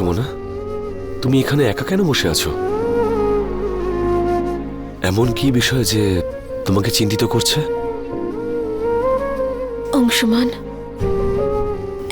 ব্যাপার সুমনা তুমি এখানে একা কেন বসে আছো? এমন কি বিষয় যে তোমাকে চিন্তিত করছে? অংশমান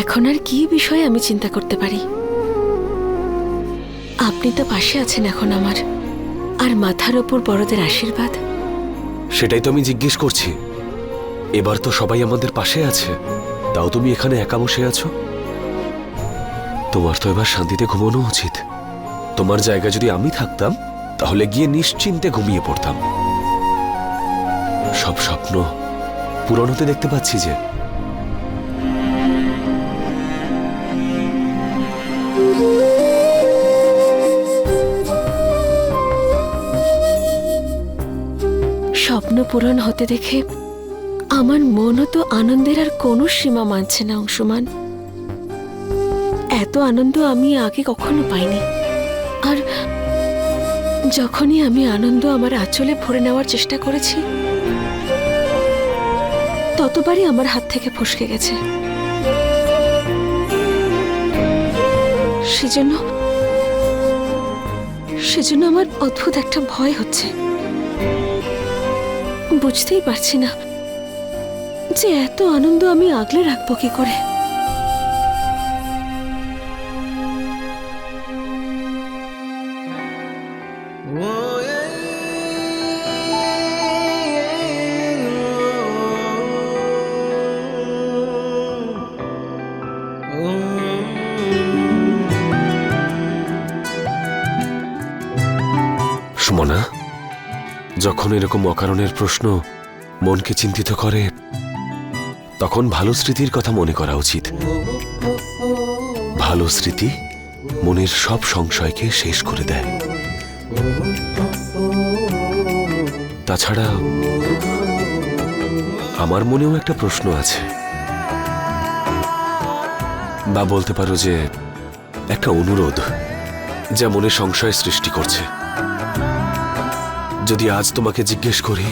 এখন আর কি বিষয়ে আমি চিন্তা করতে পারি? আপনি তো পাশে আছেন এখন আমার আর মাথার ওপর বড়দের আশীর্বাদ? সেটাই তো আমি জিজ্ঞেস করছি। এবার তো সবাই আমাদের পাশে আছে। তাও তুমি এখানে একা বসে আছো? তোমার তো এবার শান্তিতে ঘুমানো উচিত। তোমার জায়গা যদি আমি থাকতাম, তাহলে গিয়ে নিশ্চিন্তে ঘুমিয়ে পড়তাম। সব স্বপ্ন পূরণ হতে দেখতে পাচ্ছি যে স্বপ্ন পূরণ হতে দেখে আমার মনও তো আনন্দের আর কোনো সীমা মানছে না, অংশমান। এত আনন্দ আমি আগে কখনো পাইনি। আর যখনই আমি আনন্দ আমার আঁচলে ভরে নেওয়ার চেষ্টা করেছি, ততবারই আমার হাত থেকে ফসকে গেছে। সেজন্য সেজন্য আমার অদ্ভুত একটা ভয় হচ্ছে। বুঝতেই পারছি না যে এত আনন্দ আমি আগলে রাখব কি করে। সুমনা, যখন এরকম অকারণের প্রশ্ন মনকে চিন্তিত করে, তখন ভালো স্মৃতির কথা মনে করা উচিত। ভালো স্মৃতি মনের সব সংশয়কে শেষ করে দেয়। তাছাড়া আমার মনেও একটা প্রশ্ন আছে। বা বলতে পারো যে একটা অনুরোধ যা মনে সংশয় সৃষ্টি করছে। যদি আজ তোমাকে জিজ্ঞেস করি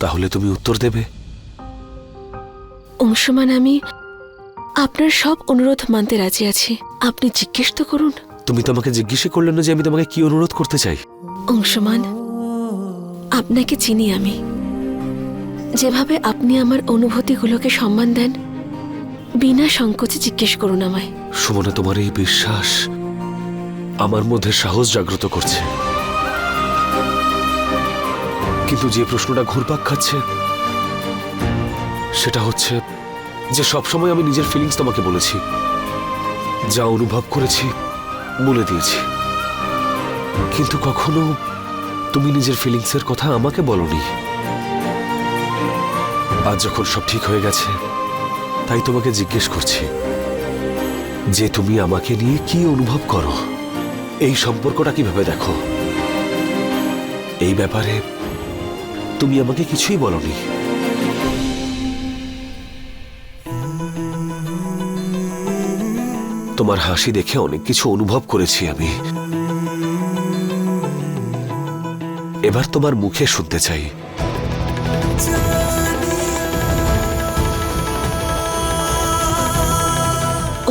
তাহলে তুমি উত্তর দেবে। অংশমান আমি আপনার সব অনুরোধ মানতে রাজি আছি। আপনি জিজ্ঞেস তো করুন। তুমি তো আমাকে জিজ্ঞেসই করলে না যে আমি তোমাকে কি অনুরোধ করতে চাই? অংশমান আপনাকে চিনি আমি। যেভাবে আপনি আমার অনুভূতিগুলোকে সম্মান দেন, বিনা সংকোচে জিজ্ঞেস করুন আমায়। সুমনা, তোমার এই বিশ্বাস আমার মধ্যে সাহস জাগ্রত করছে। কিন্তু যে প্রশ্নটা ঘুরপাক খাচ্ছে, সেটা হচ্ছে যে সবসময় আমি নিজের ফিলিংস তোমাকে বলেছি, যা অনুভব করেছি, বলে দিয়েছি। কিন্তু কখনো তুমি নিজের ফিলিংসের কথা আমাকে বলনি। আজ যখন সব ঠিক হয়ে গেছে, তাই তোমাকে জিজ্ঞেস করছি, যে তুমি আমাকে নিয়ে কি অনুভব করো? এই সম্পর্কটা কীভাবে দেখো? এই ব্যাপারে তুমি আমাকে কিছুই বলনি। তোমার হাসি দেখে অনেক কিছু অনুভব করেছি আমি। এবার তোমার মুখে শুনতে চাই।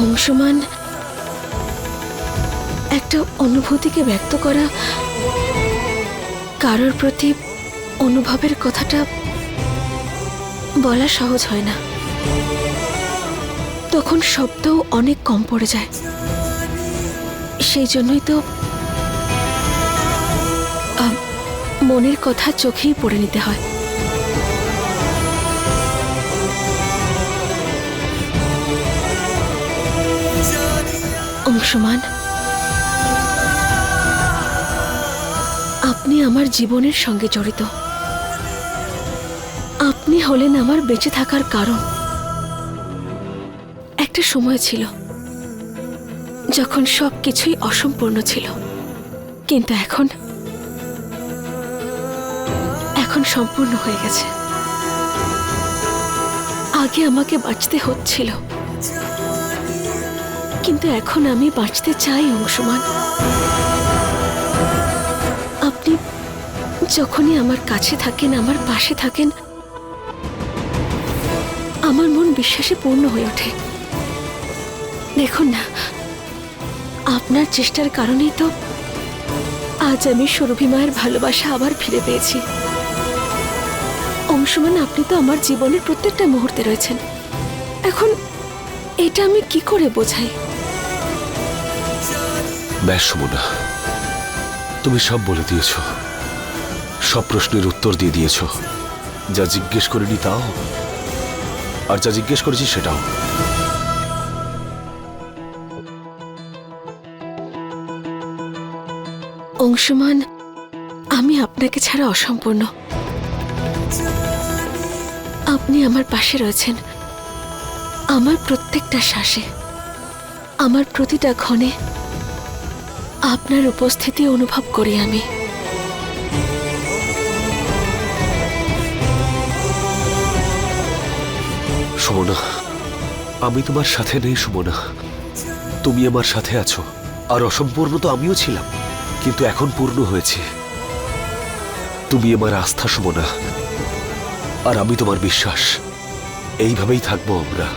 অংশমান একটা অনুভূতিকে ব্যক্ত করা, কারোর প্রতি অনুভবের কথাটা বলা সহজ হয় না। তখন শব্দও অনেক কম পড়ে যায়। সেই জন্যই তো মনের কথা চোখেই পড়ে নিতে হয়। অংশমান, আপনি আমার জীবনের সঙ্গে জড়িত। আপনি হলেন আমার বেঁচে থাকার কারণ। একটা সময় ছিল যখন সব কিছুই অসম্পূর্ণ ছিল, কিন্তু এখন এখন সম্পূর্ণ হয়ে গেছে। আগে আমাকে বাঁচতে হচ্ছিল। কিন্তু এখন আমি বাঁচতে চাই, অংশমান। আপনি যখনই আমার কাছে থাকেন, আমার পাশে থাকেন, আমার মন বিশ্বাসে পূর্ণ হয়ে ওঠে। দেখুন না, আপনার চেষ্টার কারণেই তো আজ আমি সুরভি মায়ের ভালোবাসা আবার ফিরে পেয়েছি। অংশমান আপনি তো আমার জীবনের প্রত্যেকটা মুহূর্তে রয়েছেন। এখন এটা আমি কি করে বোঝাই? ব্যাস সুমনা তুমি সব বলে দিয়েছ। সব প্রশ্নের উত্তর দিয়ে দিয়েছ। যা জিজ্ঞেস করিনি তাও আর যা জিজ্ঞেস করেছি সেটাও। অংশমান আমি আপনাকে ছাড়া অসম্পূর্ণ। আপনি আমার পাশে রয়েছেন। আমার প্রত্যেকটা শ্বাসে, আমার প্রতিটা ক্ষণে আপনার উপস্থিতি অনুভব করি আমি। সুমনা, আমি তোমার সাথে নেই সুমনা। তুমি আমার সাথে আছো। আর অসম্পূর্ণ তো আমিও ছিলাম, কিন্তু এখন পূর্ণ হয়েছে। তুমি আমার আস্থা, সুমনা। আর আমি তোমার বিশ্বাস। এইভাবেই থাকব আমরা।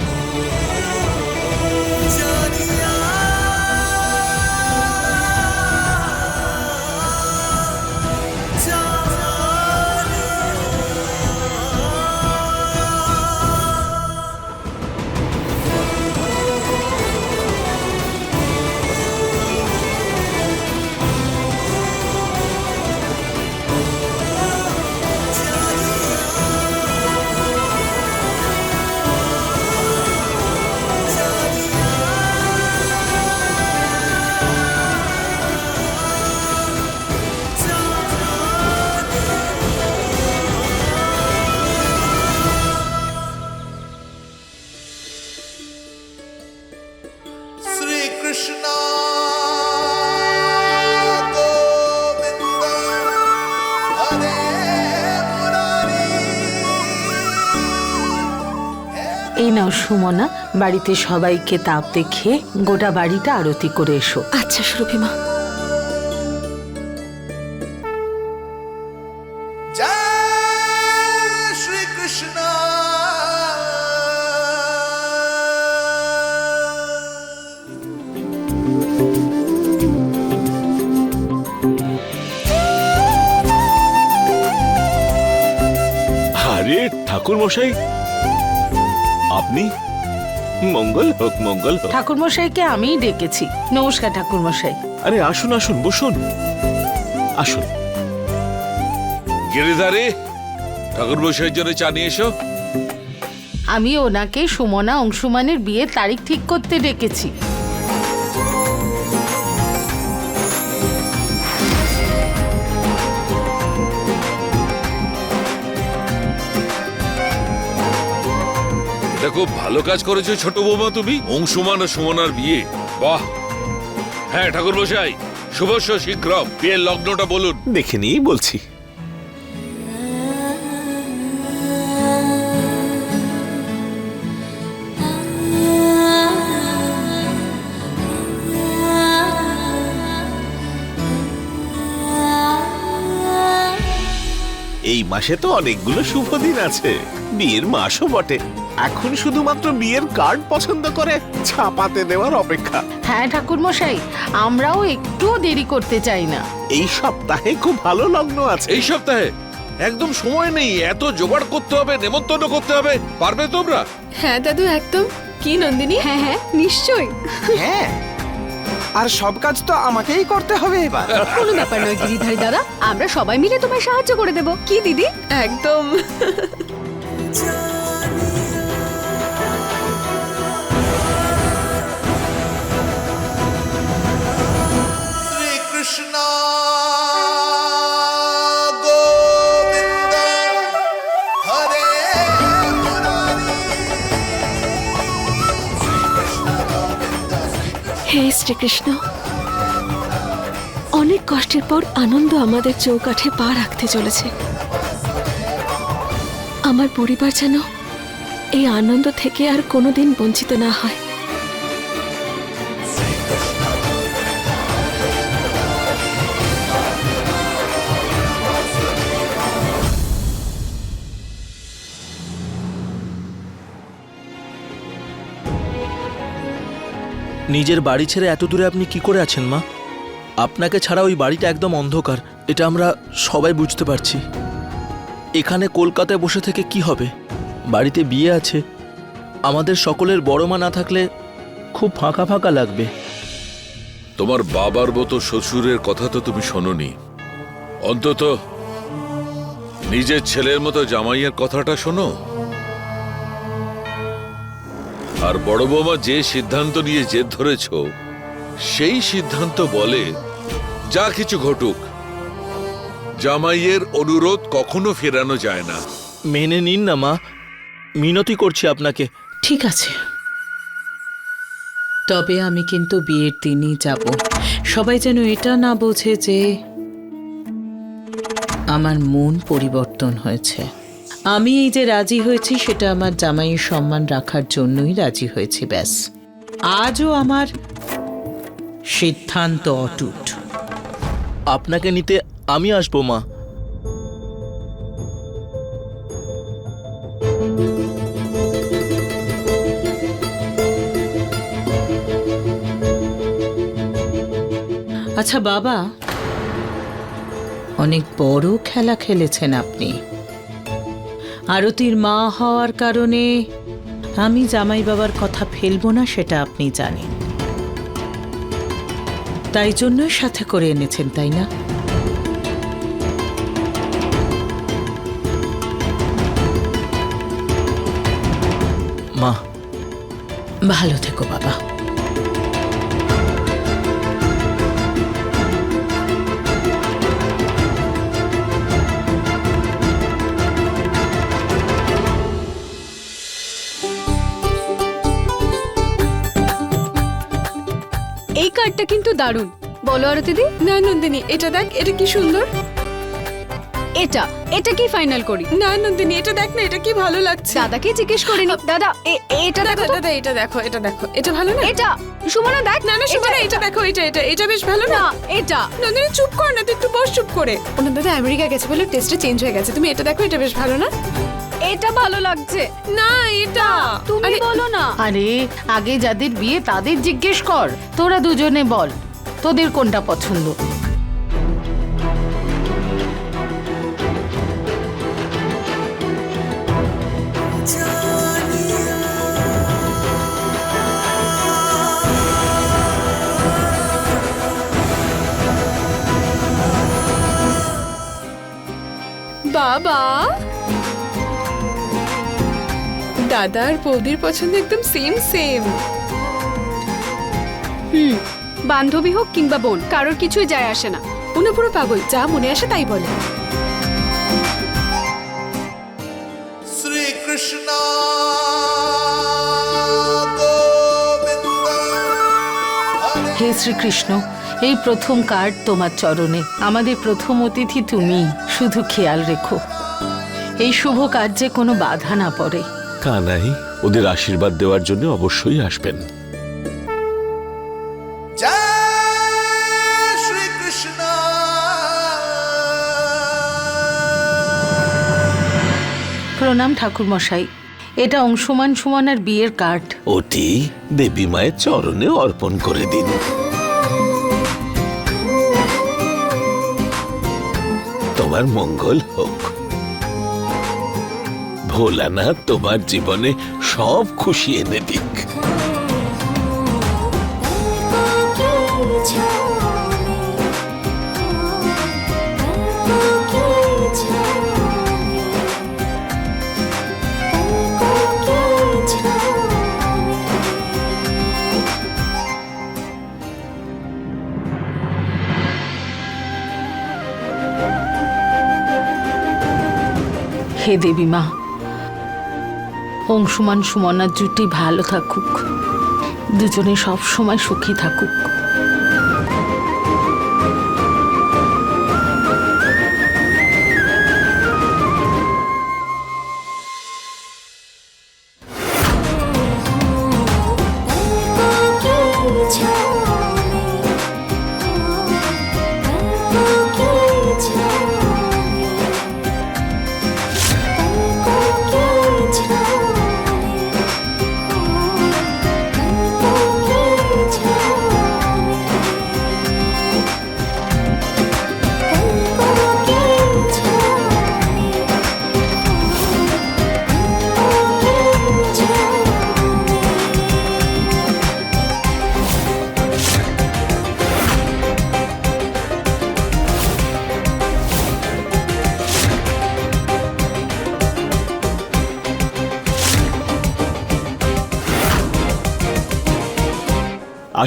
এই নাও সুমনা বাড়িতে সবাইকে তাপ দেখে গোটা বাড়িটা আরতি করে এসো। আচ্ছা সুরভি মশাই। আপনি? মঙ্গল হোক মঙ্গল হোক। ঠাকুরমশাইকে আমিই ডেকেছি। নমস্কার ঠাকুরমশাই। আরে আসুন আসুন বসুন। আসুন। গিরিধারে ঠাকুর বসের জন্য চা নিয়ে এসো। আমি ওনাকে সুমনা অংশুমানের বিয়ের তারিখ ঠিক করতে ডেকেছি। এটা খুব ভালো কাজ করেছ ছোট বৌমা তুমি। অংশুমান ও সুমনার বিয়ে। বাহ। হ্যাঁ ঠাকুর বসাই শুভস্য শীঘ্র বিয়ের লগ্নটা বলুন। দেখে নিয়েই বলছি। এই মাসে তো অনেকগুলো শুভ দিন আছে। বিয়ের মাসও বটে। এখন শুধুমাত্র বিয়ের কার্ড পছন্দ করে ছাপাতে দেওয়ার অপেক্ষা। হ্যাঁ ঠাকুরমশাই আমরাও একটুও দেরি করতে চাই না। এই সপ্তাহে খুব ভালো লগ্ন আছে। এই সপ্তাহে? একদম সময় নেই এত জোগাড় করতে হবে নেমন্তন্ন করতে হবে পারবে তোমরা? হ্যাঁ দাদু একদম। কি নন্দিনী? হ্যাঁ হ্যাঁ। নিশ্চয়ই। হ্যাঁ আর সব কাজ তো আমাকেই করতে হবে এবার। কোনো ব্যাপার নয় গিরিধারী দাদা আমরা সবাই মিলে তোমায় সাহায্য করে দেব। কি দিদি? একদম। Murari হে শ্রীকৃষ্ণ, অনেক কষ্টের পর আনন্দ আমাদের চৌকাঠে পা রাখতে চলেছে। আমার পরিবার যেন এই আনন্দ থেকে আর কোনোদিন বঞ্চিত না হয়। নিজের বাড়ি ছেড়ে এত দূরে আপনি কি করে আছেন, মা? আপনাকে ছাড়া ওই বাড়িটা একদম অন্ধকার, এটা আমরা সবাই বুঝতে পারছি। এখানে কলকাতায় বসে থেকে কি হবে? বাড়িতে বিয়ে আছে। আমাদের সকলের বড় মা না থাকলে খুব ফাঁকা ফাঁকা লাগবে। তোমার বাবার মতো শ্বশুরের কথা তো তুমি শোনোনি। অন্তত নিজের ছেলের মতো জামাইয়ের কথাটা শোনো। আর বড় বৌমা যে সিদ্ধান্ত নিয়ে জেদ ধরেছ সেই সিদ্ধান্ত বলে যা কিছু ঘটুক জামাইয়ের অনুরোধ কখনো ফেরানো যায় না। মেনে নিন না মা। মিনতি করছি আপনাকে। ঠিক আছে। তবে আমি কিন্তু বিয়ের দিনই যাব। সবাই যেন এটা না বোঝে যে আমার মন পরিবর্তন হয়েছে। আমি এই যে রাজি হয়েছি সেটা আমার জামাইয়ের সম্মান রাখার জন্যই রাজি হয়েছি ব্যাস। আজও আমার সিদ্ধান্ত অটুট। আপনাকে নিতে আমি আসব মা। আচ্ছা বাবা অনেক বড় খেলা খেলেছেন আপনি। আরতির মা হওয়ার কারণে আমি জামাই বাবার কথা ফেলব না সেটা আপনি জানেন। তাই জন্যই সাথে করে এনেছেন তাই না? মা। ভালো থেকো বাবা। কার্ডটা কিন্তু দারুণ। বলো আর দিদি। না নন্দিনী এটা দেখ এটা কি সুন্দর? এটা এটা কি ফাইনাল করি? না নন্দিনী এটা দেখ না এটা কি ভালো লাগছে। দাদাকে জিজ্ঞেস দাদা এটা দেখো দাদা এটা দেখো এটা দেখো এটা ভালো না? এটা সুমনা দেখ। না না সুমনা এটা দেখো এটা এটা এটা বেশ ভালো না? এটা। নন্দিনী চুপ কর না তুই একটু বস চুপ করে। ওনার দাদা আমেরিকা গেছে বলে টেস্টটা চেঞ্জ হয়ে গেছে। তুমি এটা দেখো এটা বেশ ভালো না? এটা ভালো লাগছে। না এটা। তুমি বলো না। আরে আগে যাদের বিয়ে তাদের জিজ্ঞেস কর। তোরা দুজনে বল তোদের কোনটা পছন্দ? বাবা দাদা আর বৌদির পছন্দ একদম সেম সেম হুম বান্ধবী হোক কিংবা বোন কারোর কিছুই যায় আসে না। উনি পুরো পাগল যা মনে আসে তাই বলে। শ্রী কৃষ্ণ গোবিন্দ হরে হে শ্রীকৃষ্ণ এই প্রথম কার্ড তোমার চরণে। আমাদের প্রথম অতিথি তুমি শুধু খেয়াল রেখো। এই শুভ কার্যে কোনো বাধা না পড়ে। কানাই ওদের আশীর্বাদ দেওয়ার জন্য অবশ্যই আসবেন। প্রণাম ঠাকুর মশাই এটা অংশুমান সুমনার বিয়ের কার্ড। ওটি দেবী মায়ের চরণে অর্পণ করে দিন। তোমার মঙ্গল হোক। ভোলানাথ তোমার জীবনে সব খুশি এনে দিক। হে দেবী মা অংশুমান সুমনার জুটি ভালো থাকুক। দুজনে সব সময় সুখী থাকুক।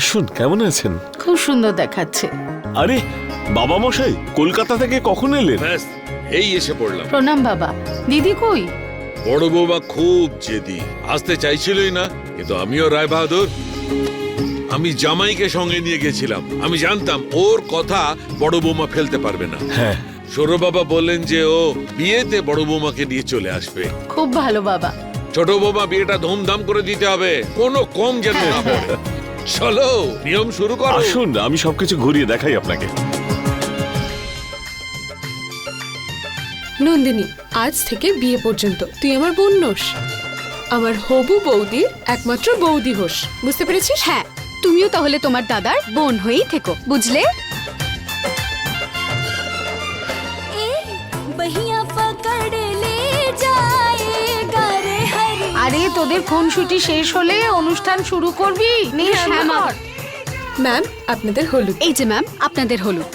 আসুন কেমন আছেন? খুব সুন্দর দেখাচ্ছে। আরে বাবা মশাই কলকাতা থেকে কখন এলেন? ব্যাস এই এসে পড়লাম। প্রণাম বাবা দিদি কই? বড় বৌমা খুব জেদি আসতে চাইছিলই না কিন্তু আমিও রায় বাহাদুর আমি জামাইকে সঙ্গে নিয়ে গেছিলাম আমি জানতাম ওর কথা বড় বৌমা ফেলতে পারবে না। হ্যাঁ। সৌরভ বাবা বললেন যে ও বিয়েতে বড় বৌমাকে নিয়ে চলে আসবে। খুব ভালো বাবা। ছোট বৌমা বিয়েটা ধুমধাম করে দিতে হবে কোনো কম যেন না পড়ে। চলো নিয়ম শুরু করো। আসুন আমি সবকিছু ঘুরিয়ে দেখাই আপনাকে। নন্দিনী আজ থেকে বিয়ে পর্যন্ত। তুই আমার বোন নোস। আমার হবু বৌদি একমাত্র বৌদি হোস। বুঝতে পেরেছিস? হ্যাঁ তুমিও তাহলে তোমার দাদার বোন হয়েই থেকো বুঝলে? তোদের খুনসুটি শেষ হলে অনুষ্ঠান শুরু করবি? নে শুরু হ্যাঁ, কর। ম্যাম আপনাদের হলুদ। এই যে ম্যাম আপনাদের হলুদ।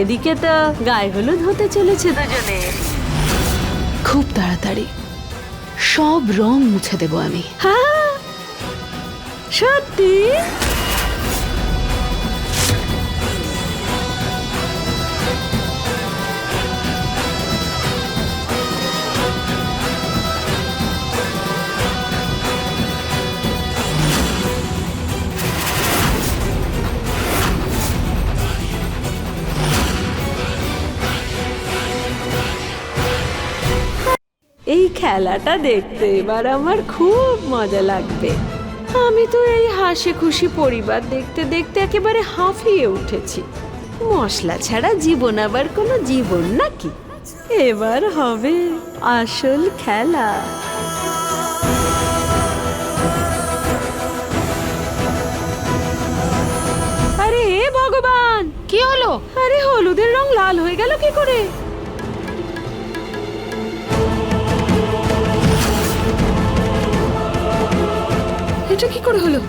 এদিকে তো গায়ে হলুদ হতে চলেছে দুজনে। খুব তাড়াতাড়ি। সব রং মুছে দেব আমি। হ্যাঁ সত্যি? খেলাটা দেখতে এবার আমার খুব মজা লাগবে। আমি তো এই হাসি খুশি পরিবার দেখতে দেখতে একেবারে হাঁফিয়ে উঠেছি। মশলা ছাড়া জীবন আবার কোনো জীবন নাকি? এবার হবে আসল খেলা। আরে হে ভগবান! কি হলো? আরে হলুদের রং লাল হয়ে গেল কি করে? এটা কি করে হলো?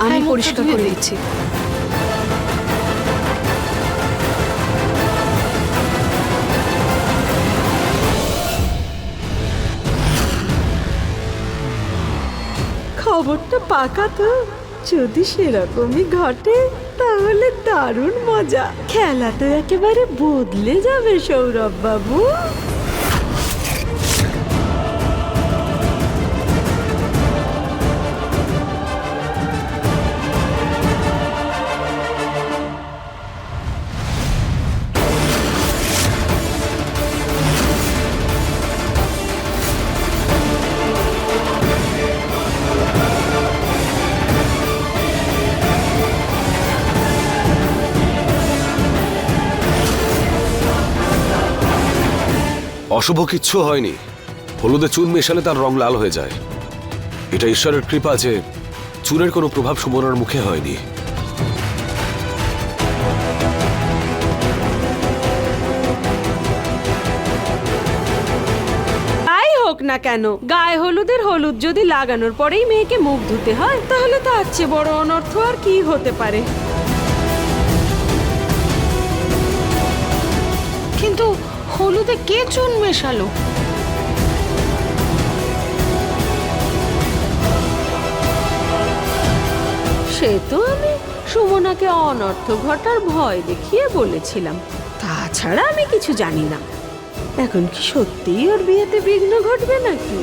আমি হ্যাঁ, পরিষ্কার করে দিচ্ছি। খবরটা পাকা তো। যদি সেরকমই ঘটে, তাহলে দারুণ মজা। খেলা তো একেবারে বদলে যাবে, সৌরভ বাবু। অশুভ কিচ্ছু হয়নি। হলুদে চুন মেশালে তার রং লাল হয়ে যায়। এটা ঈশ্বরের কৃপা যে চুনের কোনো প্রভাব সুমনার মুখে হয়নি। না কেন, গায়ে হলুদের হলুদ যদি লাগানোর পরেই মেয়েকে মুখ ধুতে হয়, তাহলে তার চেয়ে বড় অনর্থ আর কি হতে পারে? কিন্তু হলুদে কে চুন মেশালো? সে তো আমি সুমনাকে অনর্থ ঘটার ভয় দেখিয়ে বলেছিলাম। তাছাড়া আমি কিছু জানি না। এখন কি সত্যিই ওর বিয়েতে বিঘ্ন ঘটবে নাকি?